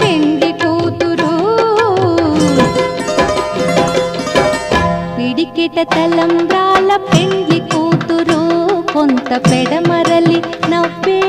పెండి కూతురు. పిడికిట తలంబ్రాల పెండి కూతురు. కొంత పెడమరలి నవ్వే